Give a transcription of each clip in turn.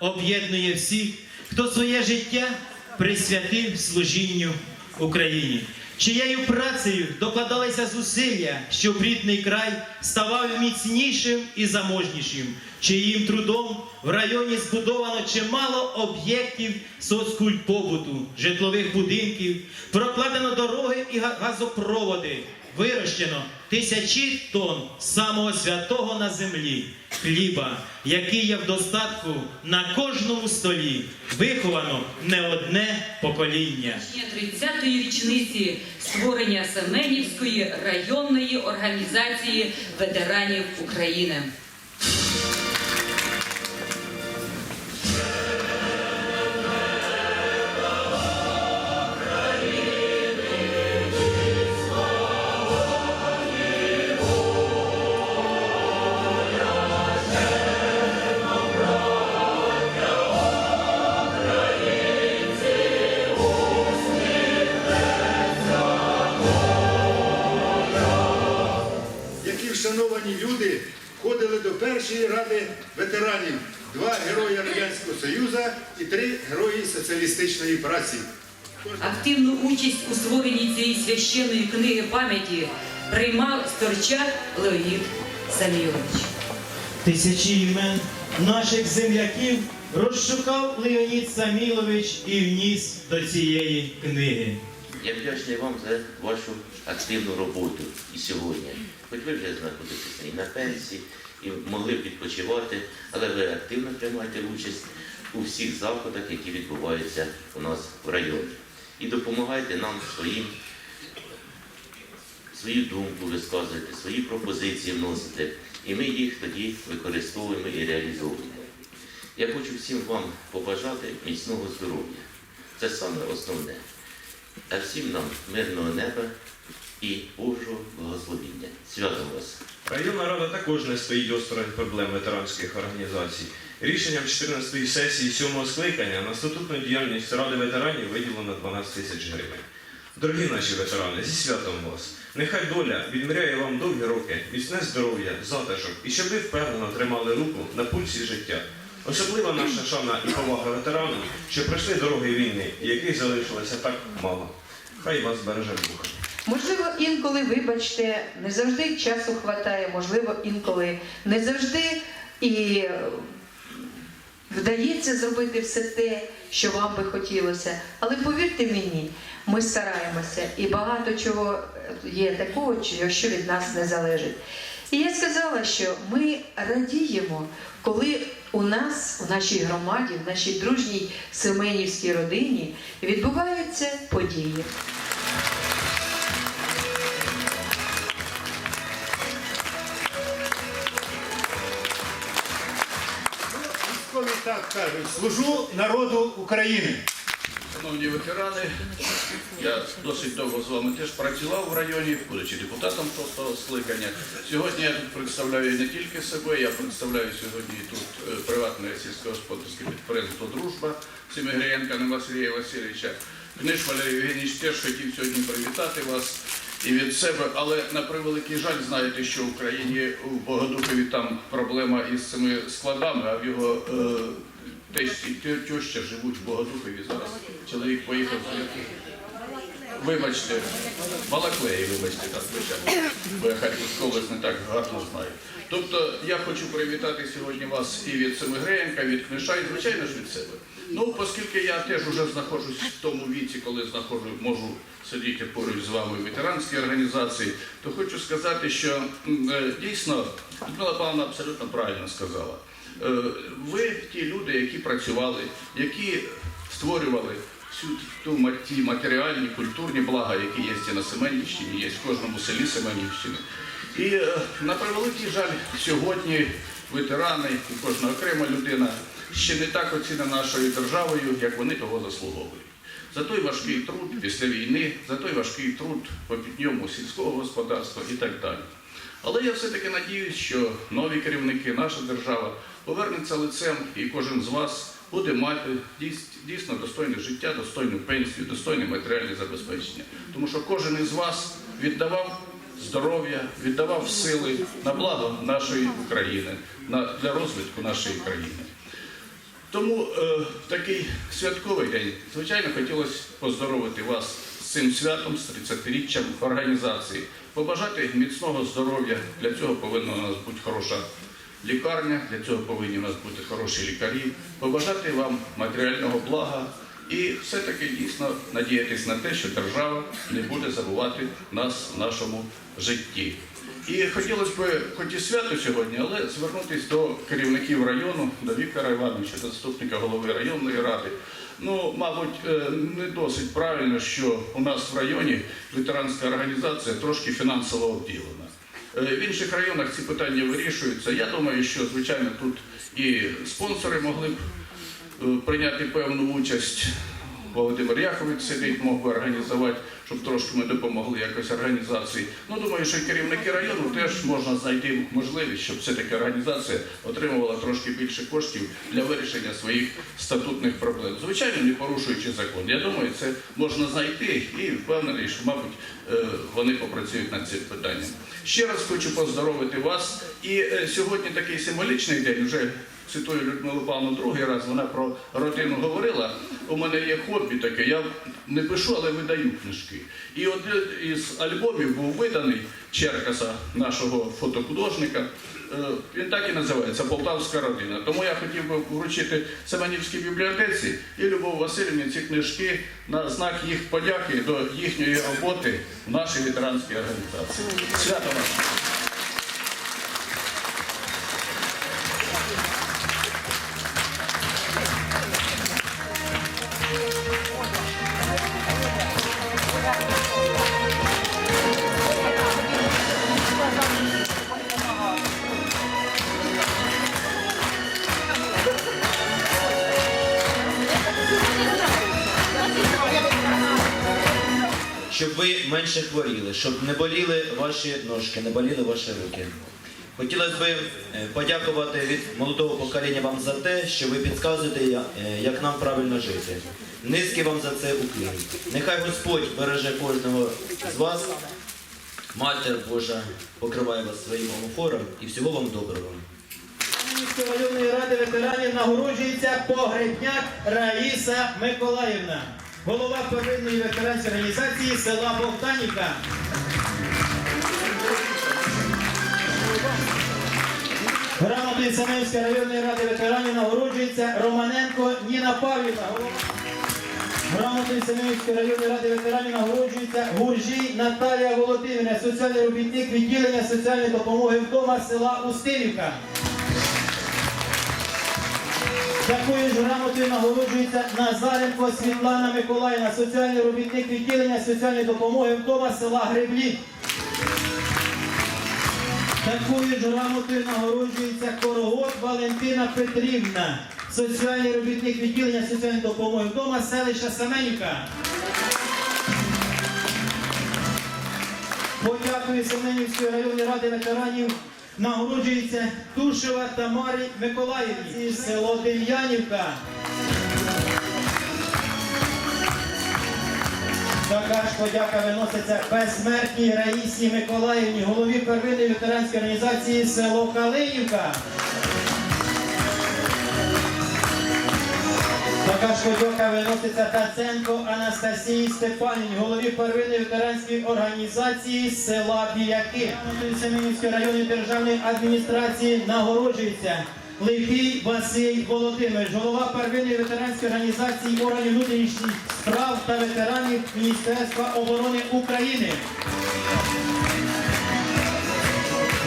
об'єднує всіх, хто своє життя присвятив служінню Україні, чиєю працею докладалися зусилля, щоб рідний край ставав міцнішим і заможнішим, чиїм трудом в районі збудовано чимало об'єктів соцкультпобуту, житлових будинків, прокладено дороги і га- газопроводи, вирощено тисячі тонн самого святого на землі хліба, який є в достатку на кожному столі, виховано не одне покоління. 30-ї річниці створення Семенівської районної організації ветеранів України. Ветеранів, два герої Радянського Союзу і три герої соціалістичної праці. Активну участь у створенні цієї священної книги пам'яті приймав Сторчак Леонід Самійович. Тисячі імен наших земляків розшукав Леонід Самілович і вніс до цієї книги. Я вдячний вам за вашу активну роботу і сьогодні. Хоч ви вже знаходитеся і на пенсії, і могли б відпочивати, але ви активно приймаєте участь у всіх заходах, які відбуваються у нас в районі. І допомагайте нам своїм, свою думку висказувати, свої пропозиції вносити. І ми їх тоді використовуємо і реалізовуємо. Я хочу всім вам побажати міцного здоров'я. Це саме основне. А всім нам мирного неба і Божого благословіння. Святом вас! Районна рада також не стоїть осторонь проблем ветеранських організацій. Рішенням 14-ї сесії 7-го скликання на статутну діяльність Ради ветеранів виділено 12 тисяч гривень. Дорогі наші ветерани, зі святом вас! Нехай доля відміряє вам довгі роки, міцне здоров'я, затишок і щоб ви впевнено тримали руку на пульсі життя. Особлива наша шана і повага ветеранам, що пройшли дороги війни, яких залишилося так мало. Хай вас береже Бог. Можливо, інколи, вибачте, не завжди часу хватає, можливо, інколи не завжди і е, вдається зробити все те, що вам би хотілося. Але повірте мені, ми стараємося, і багато чого є такого, що від нас не залежить. І я сказала, що ми радіємо, коли у нас, у нашій громаді, в нашій дружній Семенівській родині відбуваються події. Так кажуть, служу народу України. Шановні ветерани, я досить довго з вами теж працював в районі, будучи депутатом шостого скликання. Сьогодні я тут представляю не тільки себе, я представляю сьогодні тут е, приватне сільськогосподарське підприємство Дружба Семигрієнка Василія Васильовича. Книж Валерій Євгенійович теж хотів сьогодні привітати вас і від себе, але на превеликий жаль, знаєте, що в Україні у Богодухові там проблема із цими складами, а в його е, і теща живуть в Богодухові зараз. Чоловік поїхав. Вибачте, Балаклеї, вибачте, так звичайно. Бо я Харківську область не так гарно знаю. Тобто я хочу привітати сьогодні вас і від Семигреєнка, від Книша, і звичайно ж від себе. Ну, оскільки я теж вже знаходжусь в тому віці, коли знаходжу, можу сидіти поруч з вами в ветеранській організації, то хочу сказати, що е, дійсно Людмила Павловна абсолютно правильно сказала. Е, Ви ті люди, які працювали, які створювали всю ту ті матеріальні, культурні блага, які є і на Семенівщині, є в кожному селі Семенівщини. І е, на превеликий жаль, сьогодні ветерани і кожна окрема людина ще не так оцінена нашою державою, як вони того заслуговують. За той важкий труд після війни, за той важкий труд по підйому сільського господарства і так далі. Але я все-таки надіюсь, що нові керівники, наша держава повернеться лицем, і кожен з вас буде мати дійсно достойне життя, достойну пенсію, достойне матеріальне забезпечення. Тому що кожен із вас віддавав здоров'я, віддавав сили на благо нашої України, для розвитку нашої країни. Тому е, такий святковий день, звичайно, хотілося поздоровити вас з цим святом, з 30-річчям організації, побажати міцного здоров'я. Для цього повинна у нас бути хороша лікарня, для цього повинні у нас бути хороші лікарі, побажати вам матеріального блага. І все-таки дійсно надіятись на те, що держава не буде забувати нас в нашому житті. І хотілося б, хоч і свято сьогодні, але звернутися до керівників району, до Віктора Івановича, до заступника голови районної ради. Ну, мабуть, е, не досить правильно, що у нас в районі ветеранська організація трошки фінансово обділена. Е, В інших районах ці питання вирішуються. Я думаю, що звичайно тут і спонсори могли б е, прийняти певну участь. Володимир Якович сидить, мог би організувати, щоб трошки ми допомогли якось організації. Ну, думаю, що керівники району теж можна знайти можливість, щоб все-таки організація отримувала трошки більше коштів для вирішення своїх статутних проблем. Звичайно, не порушуючи закон. Я думаю, це можна знайти і впевнений, що, мабуть, е, вони попрацюють над цим питанням. Ще раз хочу поздоровити вас. І е, сьогодні такий символічний день. Вже цитую Людмилу Павловну другий раз. Вона про родину говорила. У мене є хобі таке. Я не пишу, але видаю книжки. І один із альбомів був виданий Черкаса, нашого фотохудожника. Е, Він так і називається Полтавська родина. Тому я хотів би вручити Семенівській бібліотеці і Любов Васильівні ці книжки на знак їх подяки до їхньої роботи в нашій ветеранській організації. Свято вам! Менше хворіли, щоб не боліли ваші ножки, не боліли ваші руки. Хотілося б е, подякувати від молодого покоління вам за те, що ви підказуєте, е, як нам правильно жити. Низький вам за це уклін. Нехай Господь береже кожного з вас. Матір Божа покриває вас своїм омофором і всього вам доброго. Районної ради ветеранів нагороджується погребняк Раїса Миколаївна, голова первинної ветеранської організації села Богданівка. Грамотою Семенської районної ради ветеранів нагороджується Романенко Ніна Павлівна. Грамотою Семенівської районної ради ветеранів нагороджується Гуржій Наталія Володимирівна, соціальний робітник відділення соціальної допомоги вдома села Устинівка. Такою ж грамотою нагороджується Назаренко Світлана Миколаївна, соціальний робітник відділення соціальної допомоги вдома села Греблі. Такою ж грамотою нагороджується Корогот Валентина Петрівна, соціальний робітник відділення соціальної допомоги вдома селища Семенівка. Подякую Семенівської районної ради ветеранів. Нагороджується Тушева Тамарі Миколаївні, село Дем'янівка. Така ж подяка виноситься безсмертній Раїсі Миколаївні, голові первинної ветеранської організації село Калинівка. Така ж виноситься Таценко Анастасії Степанівні, голові первинної ветеранської організації села Біляки. Семенівської районної державної адміністрації нагороджується Лихий Василь Володимирович, голова первинної ветеранської організації органів внутрішніх справ та ветеранів Міністерства оборони України.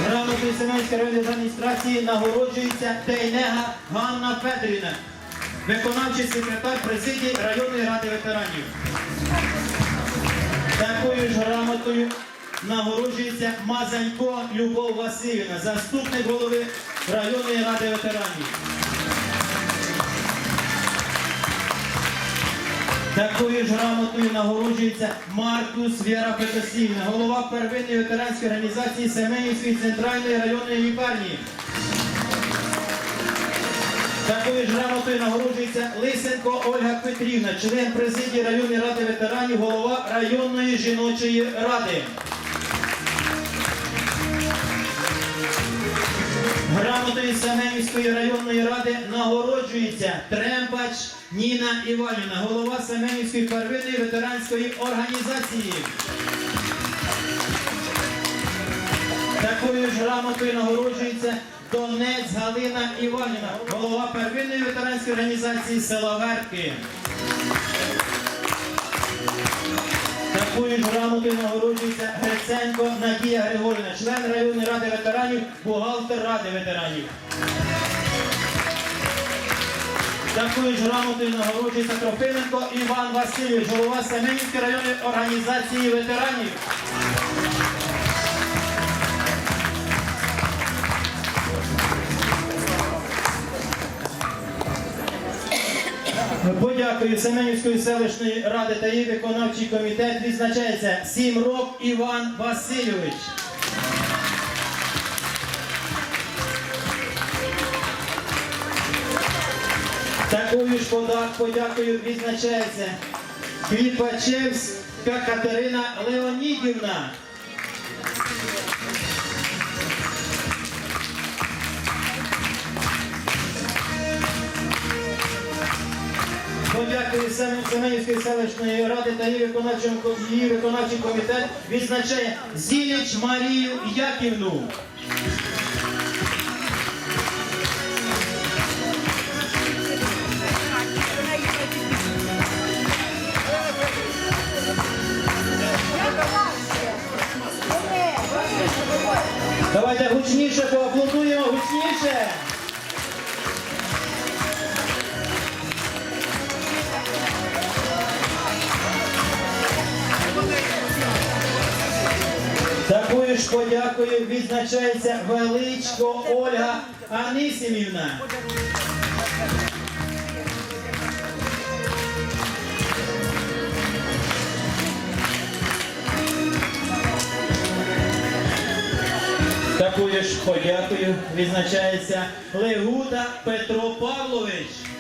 Грамотою Семенської районної адміністрації нагороджується Тейнега Ганна Федорівна, виконавчий секретар президії районної ради ветеранів. Такою ж грамотою нагороджується Мазанько Любов Васильівна, заступник голови районної ради ветеранів. Такою ж грамотою нагороджується Маркус Віра Петосівна, голова первинної ветеранської організації Семенівської центральної районної лікарні. Такою ж грамотою нагороджується Лисенко Ольга Петрівна, член президії районної ради ветеранів, голова районної жіночої ради. Грамотою Семенівської районної ради нагороджується Тремпач Ніна Іванівна, голова Семенівської первинної ветеранської організації. Такою ж грамотою нагороджується Донець Галина Іванівна, голова первинної ветеранської організації села Верки. Такою ж грамотою нагороджується Гриценко Надія Григорівна, член районної ради ветеранів, бухгалтер ради ветеранів. Такою ж грамотою нагороджується Трофименко Іван Васильович, голова Семенівської районної організації ветеранів. Подякую Семенівської селищної ради та її виконавчий комітет відзначається Сімрок Іван Васильович. Такою ж подякою відзначається Кліпачевська Катерина Леонідівна. Подякую Сем- Семенівської селищної ради та її виконавчий, її виконавчий комітет відзначає Зіліч Марію Яківну. Давайте гучніше поаплодуємо, гучніше. Такою ж подякою відзначається величко Ольга Анисімівна. Такою ж подякою відзначається Легута Петро Павлович.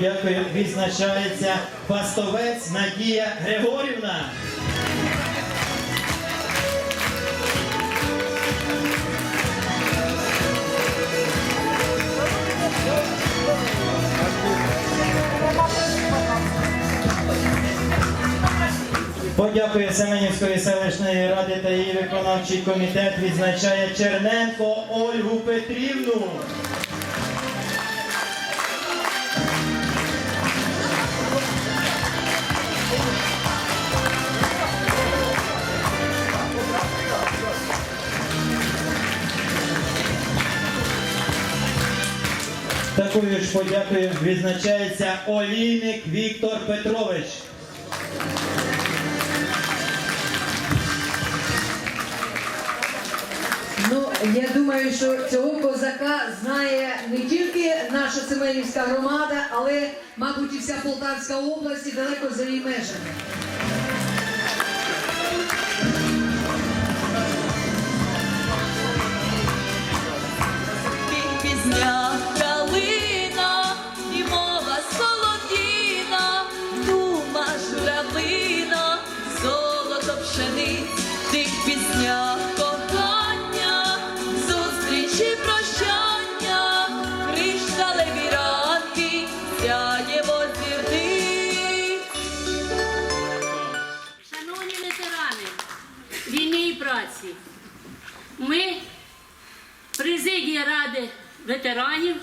Подякою відзначається пастовець Надія Григорівна. Подякує Семенівської селищної ради та її виконавчий комітет відзначає Черненко Ольгу Петрівну. Такою ж подякою відзначається Олійник Віктор Петрович. Ну, я думаю, що цього козака знає не тільки наша Семенівська громада, але, мабуть, і вся Полтавська область і далеко за її межами. Ветеранів,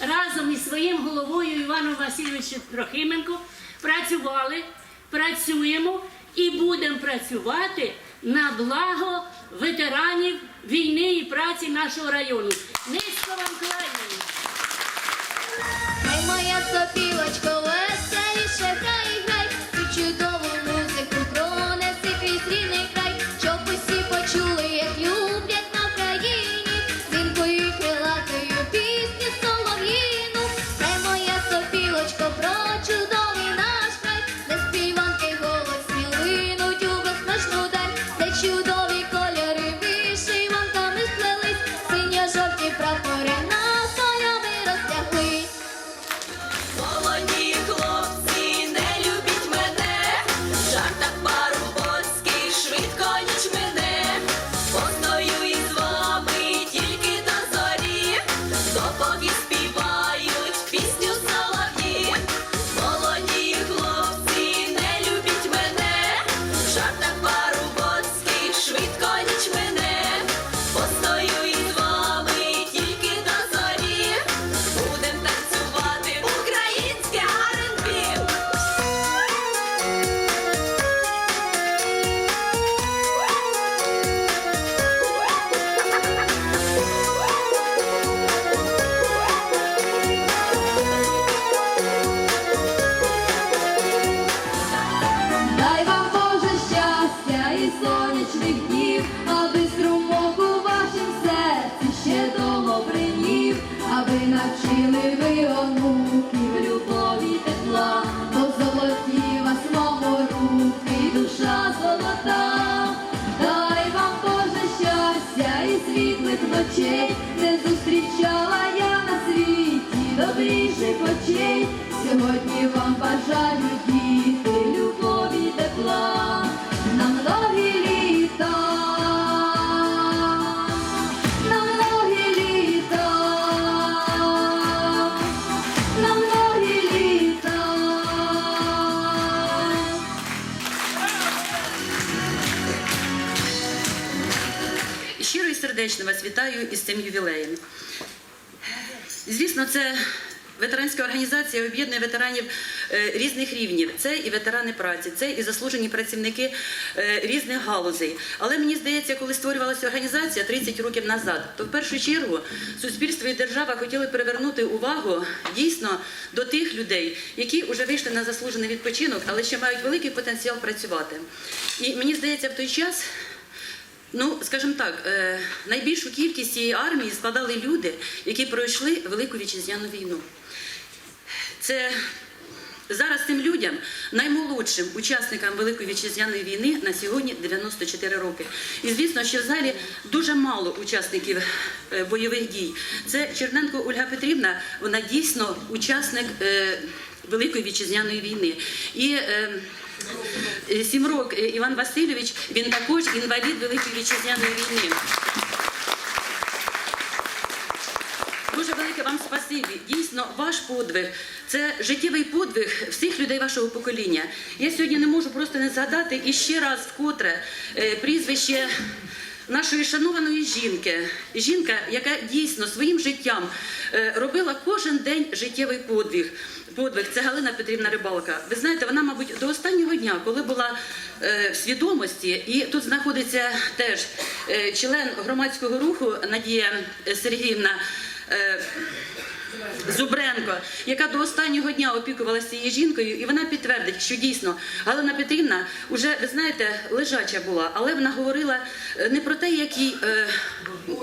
разом із своїм головою Іваном Васильовичем Трохименко працювали, працюємо і будемо працювати на благо ветеранів війни і праці нашого району. Низько вам. Хай моя сопілочко веселіше грай, грай, діти, любові тепла на многі літа, на многі літа, на многі літа. Щиро і сердечно вас вітаю із цим ювілеєм. Звісно, це ветеранська організація об'єднує ветеранів е, різних рівнів. Це і ветерани праці, це і заслужені працівники е, різних галузей. Але мені здається, коли створювалася організація 30 років назад, то в першу чергу суспільство і держава хотіли привернути увагу дійсно до тих людей, які вже вийшли на заслужений відпочинок, але ще мають великий потенціал працювати. І мені здається, в той час. Ну, скажімо так, е, найбільшу кількість цієї армії складали люди, які пройшли Велику вітчизняну війну. Це зараз цим людям, наймолодшим учасникам Великої вітчизняної війни на сьогодні 94 роки. І звісно, що в залі дуже мало учасників е, бойових дій. Це Черненко Ольга Петрівна, вона дійсно учасник е, Великої вітчизняної війни. І е, Сімрок е, Іван Васильович, він також інвалід Великої вітчизняної війни. Дуже велике вам спасибі. Дійсно, ваш подвиг це життєвий подвиг всіх людей вашого покоління. Я сьогодні не можу просто не згадати і ще раз вкотре е, прізвище нашої шанованої жінки. Жінка, яка дійсно своїм життям е, робила кожен день життєвий подвиг. Подвиг це Галина Петрівна Рибалка. Ви знаєте, вона, мабуть, до останнього дня, коли була е, в свідомості, і тут знаходиться теж член громадського руху Надія Сергіївна. Зубренко, яка до останнього дня опікувалася цією жінкою, і вона підтвердить, що дійсно Галина Петрівна вже, ви знаєте, лежача була, але вона говорила е, не про те, як їй е,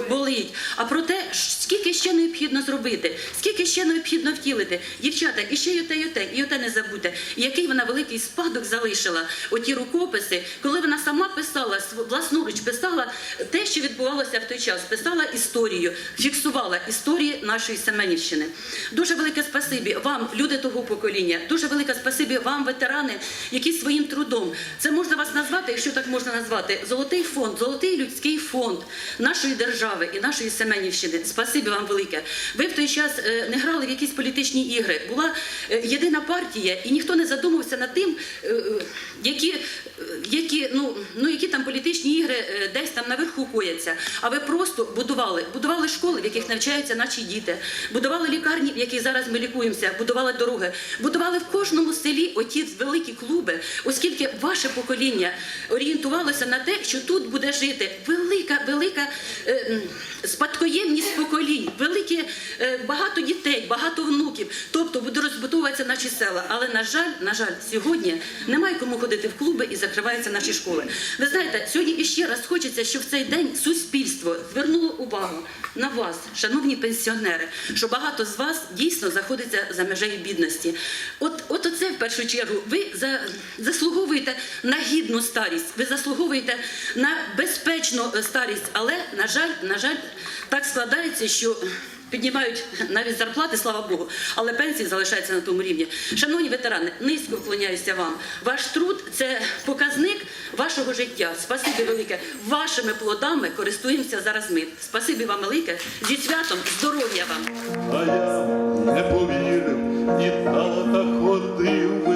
болить, а про те, скільки ще необхідно зробити, скільки ще необхідно втілити. Дівчата, і ще й оте, і оте, і оте не забудьте. Який вона великий спадок залишила, оті рукописи, коли вона сама писала, власноруч писала те, що відбувалося в той час, писала історію, фіксувала історії нашої Семенівщини. Дуже велике спасибі вам, люди того покоління. Дуже велике спасибі вам, ветерани, які своїм трудом. Це можна вас назвати, якщо так можна назвати, золотий фонд, золотий людський фонд нашої держави і нашої Семенівщини. Спасибі вам велике. Ви в той час е, не грали в якісь політичні ігри. Була е, єдина партія, і ніхто не задумався над тим, е, які, які, ну, ну, які там політичні ігри десь там наверху кояться. А ви просто будували, будували школи, в яких навчаються наші діти, будували лікарні, в яких зараз ми лікуємося, будували дороги, будували в кожному селі оті великі клуби, оскільки ваше покоління орієнтувалося на те, що тут буде жити велика, велика е, спадкоємність поколінь, великі е, багато дітей, багато внуків. Тобто буде розбудовуватися наші села. Але на жаль, на жаль, сьогодні немає кому ходити в клуби і закриваються наші школи. Ви знаєте, сьогодні іще раз хочеться, щоб в цей день суспільство звернуло увагу на вас, шановні пенсіонери, що багато з вас дійсно знаходиться за межею бідності. От, от оце в першу чергу. Ви за, заслуговуєте на гідну старість, ви заслуговуєте на безпечну е, старість, але на жаль, на жаль, так складається, що. Піднімають навіть зарплати, слава Богу, але пенсії залишаються на тому рівні. Шановні ветерани, низько вклоняюся вам. Ваш труд це показник вашого життя. Спасибі велике. Вашими плодами користуємося зараз ми. Спасибі вам велике. Зі святом, здоров'я вам. А я не повірив, і тата ходив,